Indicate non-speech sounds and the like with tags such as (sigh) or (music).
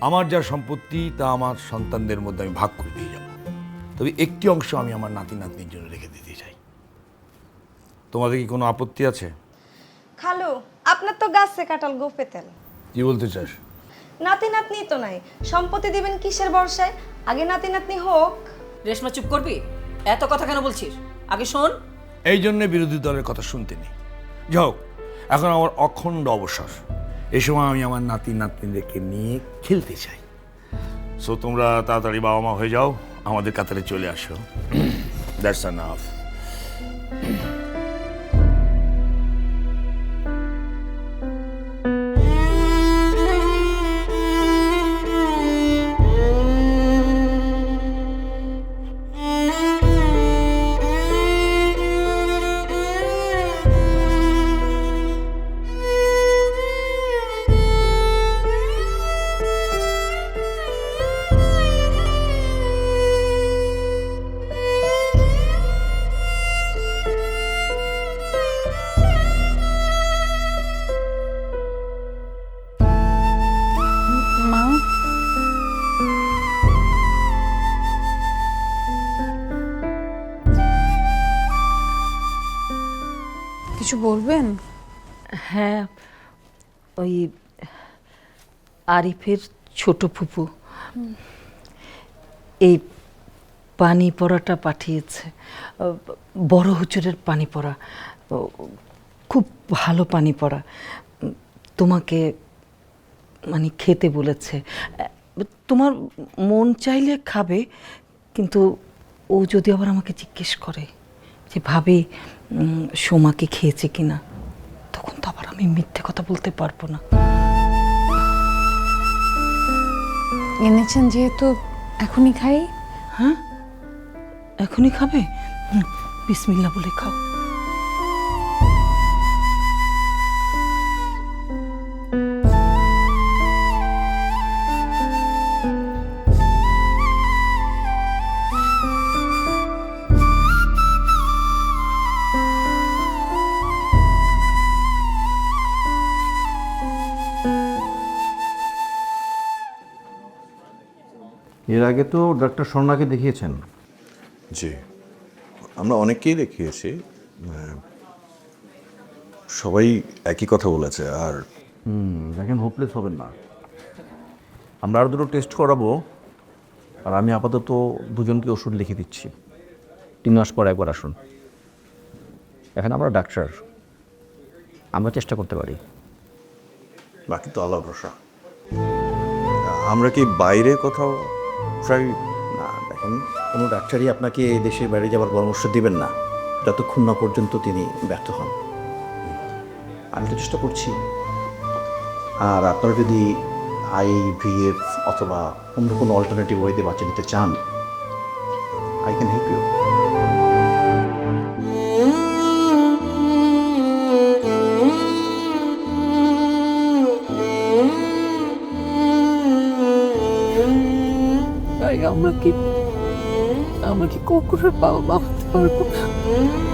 আমার যা সম্পত্তি তা আমার সন্তানদের মধ্যে আমি ভাগ করে দিয়ে যাব। তবে একটি অংশ আমি আমার নাতি নাতনির জন্য রেখে দিতে চাই। তোমাদের কি কোনো আপত্তি আছে? খালু আপনার তো গাছে কাটাল গোপে তেল। কি বলতে চাস? নাতি নাতনি তো নাই। সম্পত্তি দিবেন কিসের বর্ষায় আগে নাতি নাতনি হোক। রেশমা চুপ করবি? এত কথা কেন বলছিস? আগে শোন। এই জন্য বিরোধী দলের কথা শুনতে নেই। যাই হোক এখন আমার অখণ্ড অবসর। এই সময় আমি আমার নাতি নাতনিদেরকে নিয়ে খেলতে চাই। সো তোমরা তাড়াতাড়ি বাবা মা হয়ে যাও, আমাদের কাতারে চলে আসো। (clears throat) দ্যাটস এনাফ কিছু বলবেন? হ্যাঁ ওই আরিফের ছোট ফুপু। এই পানি পড়াটা পাঠিয়েছে। বড় হুচুরের পানি পড়া। খুব ভালো পানি পড়া। তোমাকে মানে খেতে বলেছে। তোমার মন চাইলে খাবে, কিন্তু ও যদি আবার আমাকে জিজ্ঞেস করে যে, ভাবে সোমাকে খেয়েছে কিনা তখন তো আবার আমি মিথ্যে কথা বলতে পারব না। এনেছেন যেহেতু এখনই খাই? হ্যাঁ? এখনই খাবে? বিসমিল্লা বলে খাও। এর আগে তো ডাক্তার স্বর্ণাকে দেখিয়েছেন। জি। আমরা অনেককেই দেখিয়েছি। সবাই একই কথা বলেছে আর হুম দেখেন হোপলেস হবেন না। আমরা আরও দুটো টেস্ট করাবো আর আমি আপাতত দুজনকে ওষুধ লিখে দিচ্ছি। তিন মাস পর একবার আসুন। এখন আমরা ডাক্তার। আমরা চেষ্টা করতে পারি। বাকি তো ভরসা। আমরা কি বাইরে কোথাও ট্রাই না, দেখেন, কোনো ডাক্তারই আপনাকে দেশে বাইরে যাওয়ার পরামর্শ দিবেন না। যতক্ষণ না পর্যন্ত তিনি ব্যর্থ হন। আমি তো চেষ্টা করছি। আর আপনারা যদি আই ভি এফ অথবা অন্য কোনো অল্টারনেটিভ ওয়েতে বাঁচিয়ে নিতে চান আই ক্যান হেল্প ইউ আমাকে কি কখনো বাবা মা হতে পারব